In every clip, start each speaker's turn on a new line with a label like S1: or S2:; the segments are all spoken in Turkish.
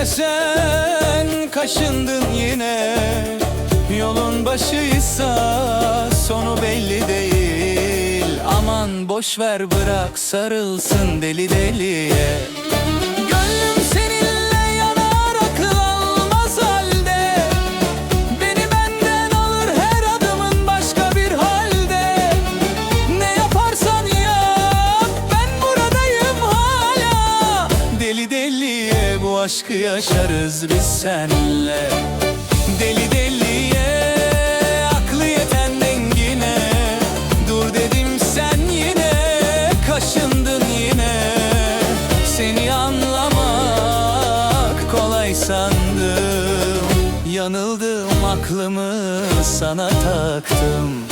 S1: desen kaşındın yine. Yolun başıysa sonu belli değil. Aman boş ver bırak sarılsın deli deliye aşkı yaşarız biz senle Deli deliye aklı yeten dengine. Dur dedim sen yine kaşındın yine. Seni anlamak kolay sandım. Yanıldım aklımı sana taktım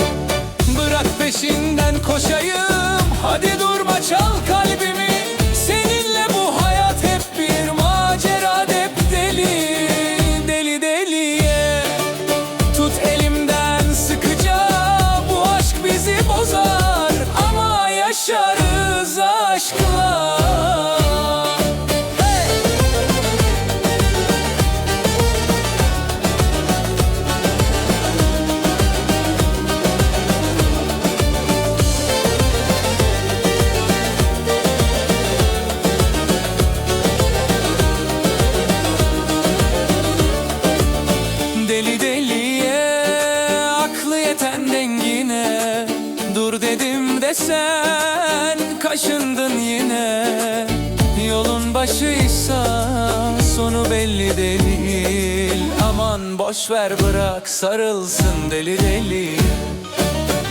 S1: yaşarız başıysa sonu belli değil. Aman boş ver bırak sarılsın deli deli.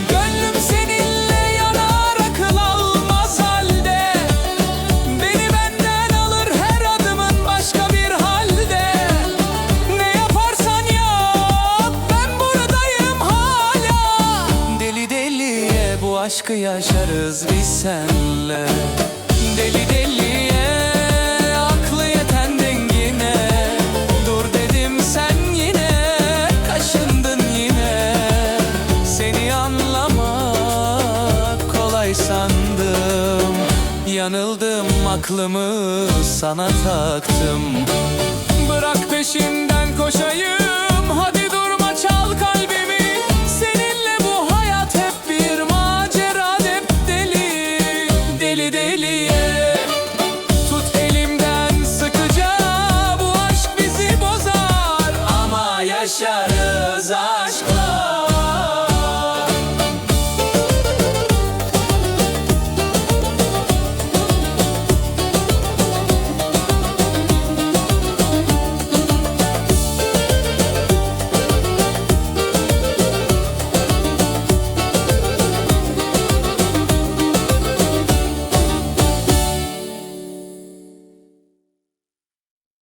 S1: Gönlüm seninle yanar akıl almaz halde. Beni benden alır her adımın başka bir halde. Ne yaparsan yap ben buradayım hala. Deli deliye bu aşkı yaşarız biz senle yanıldım aklımı sana taktım. Bırak peşinden koşayım hadi durma çal kalbimi. Seninle bu hayat hep bir macera hep deli deli deliye. Tut elimden sıkıca bu aşk bizi bozar. Ama yaşarız aşkla